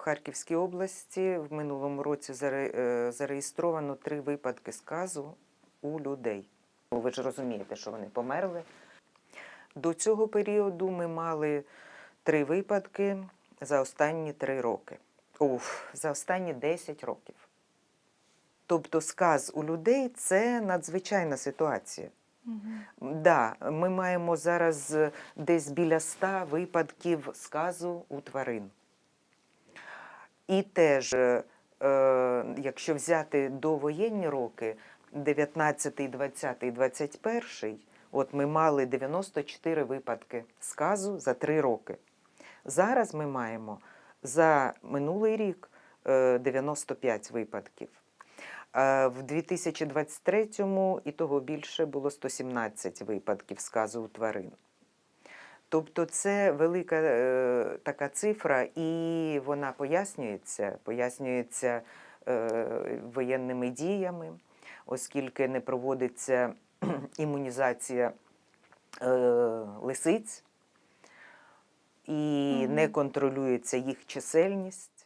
Харківській області в минулому році е, зареєстровано три випадки сказу у людей. Ну, Ви ж розумієте, що вони померли. До цього періоду ми мали три випадки за останні три роки. Уф, за останні 10 років. Тобто сказ у людей це надзвичайна ситуація. Да, ми маємо зараз десь біля ста випадків сказу у тварин. І теж, е, е, якщо взяти довоєнні роки, 19, 20, 21, от ми мали 94 випадки сказу за три роки. Зараз ми маємо за минулий рік е, 95 випадків. А В 2023-му і того більше було 117 випадків сказу у тварин. Тобто це велика е, така цифра, і вона пояснюється, пояснюється е, воєнними діями, оскільки не проводиться імунізація е, лисиць і Мгм. не контролюється їх чисельність.